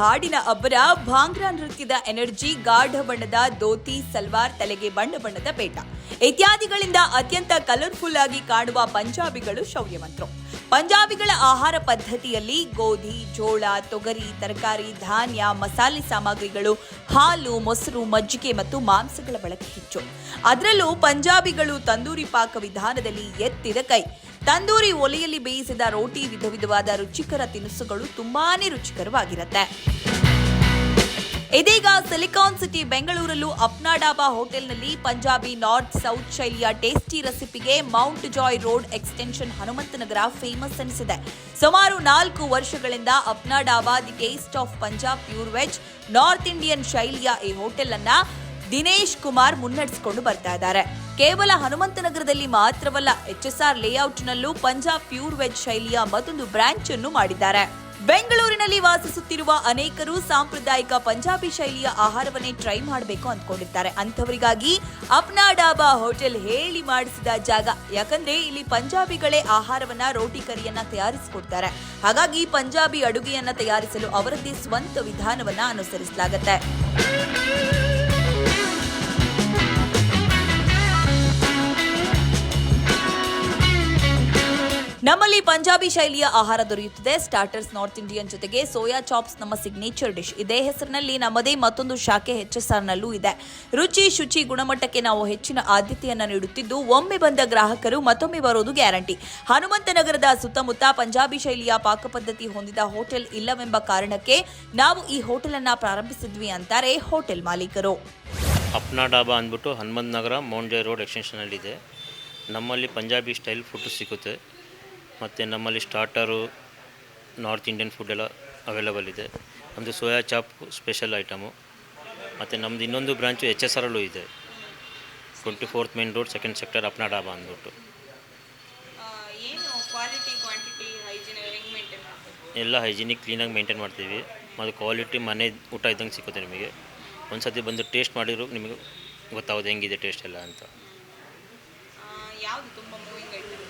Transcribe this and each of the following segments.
ಹಾಡಿನ ಅಬ್ಬರ ಭಾಂಗ್ರಾ ನೃತ್ಯದ ಎನರ್ಜಿ ಗಾಢ ಬಣ್ಣದ ಧೋತಿ, ಸಲ್ವಾರ್, ತಲೆಗೆ ಬಣ್ಣ ಬಣ್ಣದ ಪೇಟ. ಇತ್ಯಾದಿಗಳಿಂದ ಅತ್ಯಂತ ಕಲರ್ಫುಲ್ ಆಗಿ ಕಾಣುವ ಪಂಜಾಬಿಗಳು ಶೌರ್ಯವಂತರು. ಪಂಜಾಬಿಗಳ ಆಹಾರ ಪದ್ಧತಿಯಲ್ಲಿ ಗೋಧಿ, ಜೋಳ, ತೊಗರಿ, ತರಕಾರಿ, ಧಾನ್ಯ, ಮಸಾಲೆ ಸಾಮಗ್ರಿಗಳು ಹಾಲು, ಮೊಸರು, ಮಜ್ಜಿಗೆ ಮತ್ತು ಮಾಂಸಗಳ ಬಳಕೆ ಹೆಚ್ಚು. ಅದರಲ್ಲೂ ಪಂಜಾಬಿಗಳು ತಂದೂರಿ ಪಾಕ ವಿಧಾನದಲ್ಲಿ ಎತ್ತಿದ ಕೈ. ತಂದೂರಿ ಒಲೆಯಲ್ಲಿ ಬೇಯಿಸಿದ ರೋಟಿ ವಿಧ ವಿಧವಾದ ರುಚಿಕರ ತಿನಿಸುಗಳು ತುಂಬಾನೇ ರುಚಿಕರವಾಗಿರುತ್ತೆ. ಇದೀಗ ಸಿಲಿಕಾನ್ ಸಿಟಿ ಬೆಂಗಳೂರಲ್ಲೂ ಅಪ್ನಾ ಡಾಬಾ ಹೋಟೆಲ್ನಲ್ಲಿ ಪಂಜಾಬಿ, ನಾರ್ತ್, ಸೌತ್ ಶೈಲಿಯ tasty ರೆಸಿಪಿಗೆ Mount Joy Road extension Hanumanthanagar famous ಅನಿಸಿದೆ ಸುಮಾರು ನಾಲ್ಕು ವರ್ಷಗಳಿಂದ Apna Dhaba the taste of Punjab pure veg, north Indian ಶೈಲಿಯ ಈ ಹೋಟೆಲ್ ಅನ್ನ ದಿನೇಶ್ ಕುಮಾರ್ ಮುನ್ನಡೆಸಿಕೊಂಡು ಬರ್ತಾ ಇದ್ದಾರೆ. ಕೇವಲ ಹನುಮಂತನಗರದಲ್ಲಿ ಮಾತ್ರವಲ್ಲ ಎಚ್ಎಸ್ಆರ್ ಲೇಔಟ್ನಲ್ಲೂ ಪಂಜಾಬ್ ಪ್ಯೂರ್ ವೆಜ್ ಶೈಲಿಯ ಮತ್ತೊಂದು ಬ್ರಾಂಚ್ ಅನ್ನು ಮಾಡಿದ್ದಾರೆ. ಬೆಂಗಳೂರಿನಲ್ಲಿ ವಾಸಿಸುತ್ತಿರುವ ಅನೇಕರು ಸಾಂಪ್ರದಾಯಿಕ ಪಂಜಾಬಿ ಶೈಲಿಯ ಆಹಾರವನ್ನೇ ಟ್ರೈ ಮಾಡಬೇಕು ಅಂದ್ಕೊಂಡಿರ್ತಾರೆ ಅಂಥವರಿಗಾಗಿ ಅಪ್ನಾ ಡಾಬಾ ಹೋಟೆಲ್ ಹೇಳಿ ಮಾಡಿಸಿದ ಜಾಗ. ಯಾಕಂದ್ರೆ ಇಲ್ಲಿ ಪಂಜಾಬಿಗಳೇ ಆಹಾರವನ್ನ, ರೋಟಿ ಕರಿಯನ್ನ ತಯಾರಿಸಿಕೊಡ್ತಾರೆ. ಹಾಗಾಗಿ ಪಂಜಾಬಿ ಅಡುಗೆಯನ್ನ ತಯಾರಿಸಲು ಅವರದ್ದೇ ಸ್ವಂತ ವಿಧಾನವನ್ನ ಅನುಸರಿಸಲಾಗುತ್ತೆ. ನಮ್ಮಲ್ಲಿ ಪಂಜಾಬಿ ಶೈಲಿಯ ಆಹಾರ ದೊರೆಯುತ್ತದೆ. ಸ್ಟಾರ್ಟರ್ಸ್ ನಾರ್ತ್ ಇಂಡಿಯನ್ ಜೊತೆಗೆ ಸೋಯಾ ಚಾಪ್ಸ್ ನಮ್ಮ ಸಿಗ್ನೇಚರ್ ಡಿಶ್ ಇದೇ ಹೆಸರಿನಲ್ಲಿ ನಮ್ಮದೇ ಮತ್ತೊಂದು ಶಾಖೆ ಹೆಚ್ಎಸ್ಆರ್ನಲ್ಲೂ ಇದೆ. ರುಚಿ, ಶುಚಿ ಗುಣಮಟ್ಟಕ್ಕೆ ನಾವು ಹೆಚ್ಚಿನ ಆದ್ಯತೆಯನ್ನು ನೀಡುತ್ತಿದ್ದು, ಒಮ್ಮೆ ಬಂದ ಗ್ರಾಹಕರು ಮತ್ತೊಮ್ಮೆ ಬರೋದು ಗ್ಯಾರಂಟಿ. ಹನುಮಂತನಗರದ ಸುತ್ತಮುತ್ತ ಪಂಜಾಬಿ ಶೈಲಿಯ ಪಾಕಪದ್ಧತಿ ಹೊಂದಿದ ಹೋಟೆಲ್ ಇಲ್ಲವೆಂಬ ಕಾರಣಕ್ಕೆ ನಾವು ಈ ಹೋಟೆಲ್ ಅನ್ನ ಪ್ರಾರಂಭಿಸಿದ್ವಿ ಅಂತಾರೆ ಹೋಟೆಲ್ ಮಾಲೀಕರು. ಅಪ್ನಾ ಡಾಬಾ ಅಂದ್ಬಿಟ್ಟು Hanumantha Nagar Mount Joy Road ಎಕ್ಸ್ಟೆನ್ಷನಲ್ಲಿದೆ ನಮ್ಮಲ್ಲಿ ಪಂಜಾಬಿ ಸ್ಟೈಲ್ ಫುಡ್ ಸಿಗುತ್ತೆ. ಮತ್ತು ನಮ್ಮಲ್ಲಿ ಸ್ಟಾರ್ಟರು ನಾರ್ತ್ ಇಂಡಿಯನ್ ಫುಡ್ ಎಲ್ಲ ಅವೈಲೇಬಲ್ ಇದೆ. ನಮ್ಮದು ಸೋಯಾ ಚಾಪ್ ಸ್ಪೆಷಲ್ ಐಟಮು ಮತ್ತು ನಮ್ಮದು ಇನ್ನೊಂದು ಬ್ರಾಂಚು ಎಚ್ ಎಸ್ ಆರಲ್ಲೂ ಇದೆ. Twenty fourth main road second sector Apna Dhaba ಅಂದ್ಬಿಟ್ಟು ಎಲ್ಲ ಹೈಜಿನಿಕ್ ಕ್ಲೀನಾಗಿ ಮೇಂಟೈನ್ ಮಾಡ್ತೀವಿ. ಮತ್ತು ಕ್ವಾಲಿಟಿ ಮನೆ ಊಟ ಇದ್ದಂಗೆ ಸಿಕ್ಕುತ್ತೆ ನಿಮಗೆ. ಒಂದು ಸತಿ ಬಂದು ಟೇಸ್ಟ್ ಮಾಡಿದ್ರು ನಿಮಗೆ ಗೊತ್ತಾಗೋದು ಹೆಂಗಿದೆ ಟೇಸ್ಟ್ ಎಲ್ಲ ಅಂತ ಯಾವುದು ತುಂಬ ಮೂವಿಂಗ್ ಐಟಮ್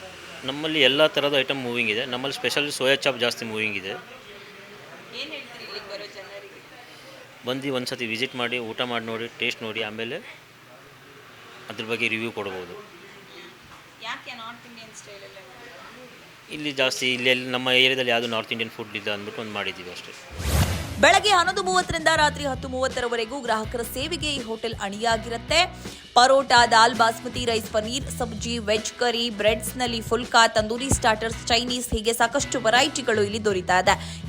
ನಮ್ಮಲ್ಲಿ ಎಲ್ಲ ಥರದ ಐಟಮ್ ಮೂವಿಂಗ್ ಇದೆ. ನಮ್ಮಲ್ಲಿ ಸ್ಪೆಷಲ್ ಸೋಯಾ ಚಾಪ್ ಜಾಸ್ತಿ ಮೂವಿಂಗ್ ಇದೆ. ಏನು ಹೇಳ್ತೀರಿ ಇಲ್ಲಿಗೆ ಬರೋ ಜನರಿಗೆ? ಬಂದು ಒಂದು ಸತಿ ವಿಸಿಟ್ ಮಾಡಿ ಊಟ ಮಾಡಿ ನೋಡಿ ಟೇಸ್ಟ್ ನೋಡಿ ಆಮೇಲೆ ಅದ್ರ ಬಗ್ಗೆ ರಿವ್ಯೂ ಕೊಡ್ಬೋದು. ಇಲ್ಲಿ ಜಾಸ್ತಿ ಇಲ್ಲಿ ನಮ್ಮ ಏರಿಯಾದಲ್ಲಿ ಯಾವುದು ನಾರ್ತ್ ಇಂಡಿಯನ್ ಫುಡ್ ಇಲ್ಲ ಅಂದ್ಬಿಟ್ಟು ಒಂದು ಮಾಡಿದ್ದೀವಿ ಅಷ್ಟೇ. ಬೆಳಗ್ಗೆ ಹನ್ನೊಂದು ಮೂವತ್ತರಿಂದ ರಾತ್ರಿ ಹತ್ತು ಮೂವತ್ತರವರೆಗೂ ಗ್ರಾಹಕರ ಸೇವೆಗೆ ಈ ಹೋಟೆಲ್ ಅಣಿಯಾಗಿರುತ್ತೆ. ಪರೋಟ, ದಾಲ್, ಬಾಸ್ಮತಿ ರೈಸ್ ಪನೀರ್ ಸಬ್ಜಿ, ವೆಜ್ ಕರಿ ಬ್ರೆಡ್ಸ್ನಲ್ಲಿ ಫುಲ್ಕಾ, ತಂದೂರಿ ಸ್ಟಾರ್ಟರ್ಸ್, ಚೈನೀಸ್, ಹೀಗೆ ಸಾಕಷ್ಟು ವೆರೈಟಿಗಳು ಇಲ್ಲಿ ದೊರೀತಾ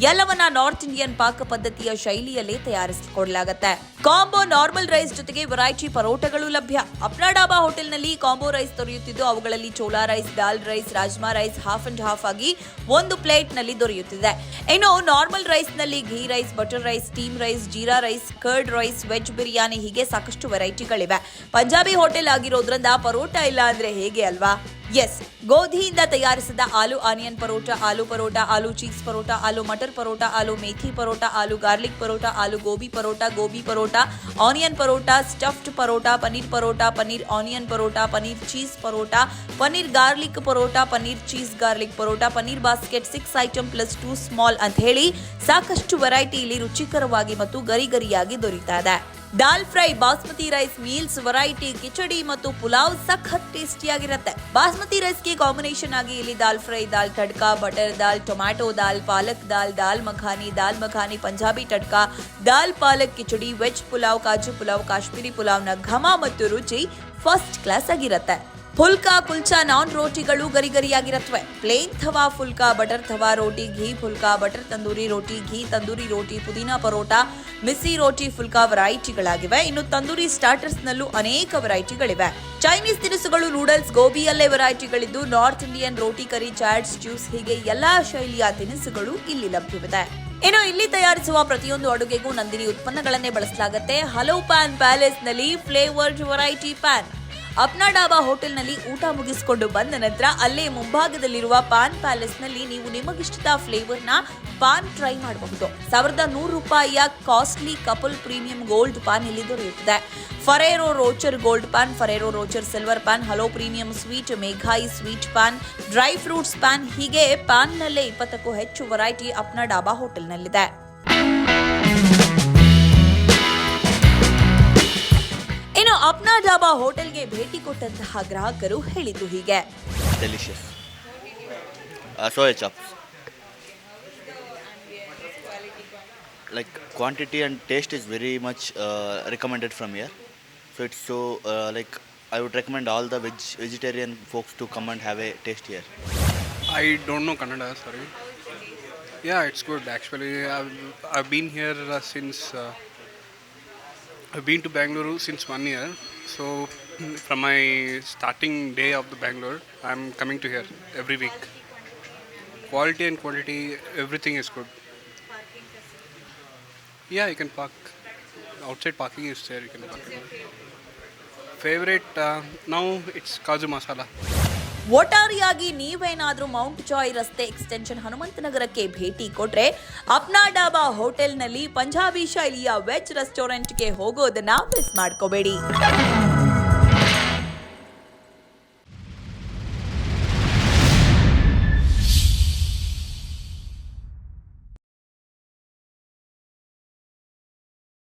ಎಲ್ಲವನ್ನ ನಾರ್ತ್ ಇಂಡಿಯನ್ ಪಾಕ ಪದ್ಧತಿಯ ಶೈಲಿಯಲ್ಲೇ ತಯಾರಿಸಿಕೊಡಲಾಗುತ್ತೆ. ಕಾಂಬೋ ನಾರ್ಮಲ್ ರೈಸ್ ಜೊತೆಗೆ ವೆರೈಟಿ ಪರೋಟಗಳು ಲಭ್ಯ. ಅಪ್ನಾ ಡಾಬಾ ಹೋಟೆಲ್ನಲ್ಲಿ ಕಾಂಬೋ ರೈಸ್ ದೊರೆಯುತ್ತಿದ್ದು, ಅವುಗಳಲ್ಲಿ Chola rice, dal rice, rajma rice half and half ಆಗಿ ಒಂದು ಪ್ಲೇಟ್ನಲ್ಲಿ ದೊರೆಯುತ್ತಿದೆ. ಇನ್ನು normal ರೈಸ್ನಲ್ಲಿ ghee rice, butter rice, steam rice, jeera rice, curd rice, veg biryani ಹೀಗೆ ಸಾಕಷ್ಟು ವೆರೈಟಿಗಳಿವೆ. ಪಂಜಾಬಿ ಹೋಟೆಲ್ ಆಗಿರೋದ್ರಿಂದ ಪರೋಟ ಇಲ್ಲ ಅಂದ್ರೆ ಹೇಗೆ ಅಲ್ವಾ? ಎಸ್ ಗೋಧಿಯಿಂದ ತಯಾರಿಸಿದ ಆಲೂ ಆನಿಯನ್ ಪರೋಟ, ಆಲೂ ಪರೋಟ, ಆಲೂ ಚೀಸ್ ಪರೋಟ, ಆಲೂ ಮಟರ್ ಪರೋಟ, ಆಲೂ ಮೇಥಿ ಪರೋಟ, ಆಲೂ ಗಾರ್ಲಿಕ್ ಪರೋಟ, ಆಲೂ gobi paratha gobi paratha, onion paratha, stuffed paratha paneer paratha paneer onion paratha paneer cheese paratha paneer garlic paratha paneer cheese garlic paratha paneer basket six item plus two small ಅಂತ ಹೇಳಿ ಸಾಕಷ್ಟು variety ಇಲ್ಲಿ ರುಚಿಕರವಾಗಿ ಮತ್ತು ಗರಿಗರಿಯಾಗಿ ದೊರೀತಾ ಇದೆ. ದಾಲ್ fry basmati rice meals variety khichdi ಮತ್ತು ಪುಲಾವ್ ಸಖತ್ ಟೇಸ್ಟಿಯಾಗಿರುತ್ತೆ ಬಾಸ್ಮತಿ ರೈಸ್ಗೆ ಕಾಂಬಿನೇಷನ್ ಆಗಿ ಇಲ್ಲಿ dal fry dal tadka butter dal tomato dal palak dal dal makhani dal makhani Punjabi tadka dal palak khichdi veg pulao kaju pulao Kashmiri ಪುಲಾವ್ನ ಘಮ ಮತ್ತು ರುಚಿ ಫಸ್ಟ್ ಕ್ಲಾಸ್ ಆಗಿರುತ್ತೆ ಫುಲ್ಕಾ ಕುಲ್ಚಾ ನಾನ್ ರೋಟಿಗಳು ಗರಿ ಗರಿಯಾಗಿರತ್ವೆ. ಪ್ಲೇನ್ ಥವಾ ಫುಲ್ಕಾ, ಬಟರ್ ಥವಾ ರೋಟಿ, ಘೀ ಫುಲ್ಕಾ, ಬಟರ್ ತಂದೂರಿ ರೋಟಿ, ghee tandoori ರೋಟಿ, ಪುದೀನಾ ಪರೋಟ, ಮಿಸ್ಸಿ ರೋಟಿ, ಫುಲ್ಕಾ ವೆರೈಟಿಗಳಾಗಿವೆ. ಇನ್ನು tandoori starters ನಲ್ಲೂ ಅನೇಕ ವೆರೈಟಿಗಳಿವೆ. ಚೈನೀಸ್ ತಿನಿಸುಗಳು, ನೂಡಲ್ಸ್, ಗೋಬಿಯಲ್ಲೇ ವೆರೈಟಿಗಳಿದ್ದು, ನಾರ್ತ್ ಇಂಡಿಯನ್ ರೋಟಿ ಕರಿ, ಚಾಟ್ಸ್, ಜ್ಯೂಸ್, ಹೀಗೆ ಎಲ್ಲಾ ಶೈಲಿಯ ತಿನಿಸುಗಳು ಇಲ್ಲಿ ಲಭ್ಯವಿದೆ. ಇನ್ನು ಇಲ್ಲಿ ತಯಾರಿಸುವ ಪ್ರತಿಯೊಂದು ಅಡುಗೆಗೂ ನಂದಿನಿ ಉತ್ಪನ್ನಗಳನ್ನೇ ಬಳಸಲಾಗುತ್ತೆ. ಹಲೋ ಪ್ಯಾನ್ ಪ್ಯಾಲೇಸ್ನಲ್ಲಿ ಫ್ಲೇವರ್ಡ್ ವೆರೈಟಿ ಪ್ಯಾನ್. ಅಪ್ನಾ ಡಾಬಾ ಹೋಟೆಲ್ನಲ್ಲಿ ಊಟ ಮುಗಿಸಿಕೊಂಡು ಬಂದ ನಂತರ ಅಲ್ಲೇ ಮುಂಭಾಗದಲ್ಲಿರುವ ಪಾನ್ ಪ್ಯಾಲೇಸ್ನಲ್ಲಿ ನೀವು ನಿಮಗಿಷ್ಟದ ಫ್ಲೇವರ್ನ ಪಾನ್ ಟ್ರೈ ಮಾಡಬಹುದು. ಸಾವಿರದ ನೂರು ರೂಪಾಯಿಯ costly couple premium gold paan ಇಲ್ಲಿ ದೊರೆಯುತ್ತದೆ. Ferrero Rocher gold paan, Ferrero Rocher silver paan, hello premium sweet, Maghai sweet paan, dry fruits paan ಹೀಗೆ ಪಾನ್ನಲ್ಲೇ ಇಪ್ಪತ್ತಕ್ಕೂ ಹೆಚ್ಚು ವೆರೈಟಿ ಅಪ್ನಾ ಡಾಬಾ ಹೋಟೆಲ್ನಲ್ಲಿದೆ. ಅಪ್ನಾ ಡಾಬಾ ಹೋಟೆಲ್ಗೆ ಭೇಟಿ ಕೊಟ್ಟಂತಹ ಗ್ರಾಹಕರು ಹೇಳಿದ್ದು ಹೀಗೆ delicious. Uh, soya chops. Like quantity and taste is very much uh, recommended from here. So it's so uh, like I would recommend all the veg vegetarian folks to come and have a taste here. I don't know Kannada, sorry. Yeah, it's good actually. I've, I've been to Bangalore since one year. So, from my starting day of the Bangalore, I'm coming to here every week. Quality and quantity, everything is good. Yeah, you can park. Outside parking is there, you can park. Favorite, uh, now it's Kaju Masala. ಒಟ್ಟಾರೆಯಾಗಿ ನೀವೇನಾದರೂ Mount Joy ರಸ್ತೆ extension ಹನುಮಂತನಗರಕ್ಕೆ ಭೇಟಿ ಕೊಟ್ರೆ ಅಪ್ನಾ ಡಾಬಾ ಹೋಟೆಲ್ನಲ್ಲಿ ಪಂಜಾಬಿ ಶೈಲಿಯ veg ರೆಸ್ಟೋರೆಂಟ್ಗೆ ಹೋಗೋದನ್ನ miss ಮಾಡ್ಕೋಬೇಡಿ.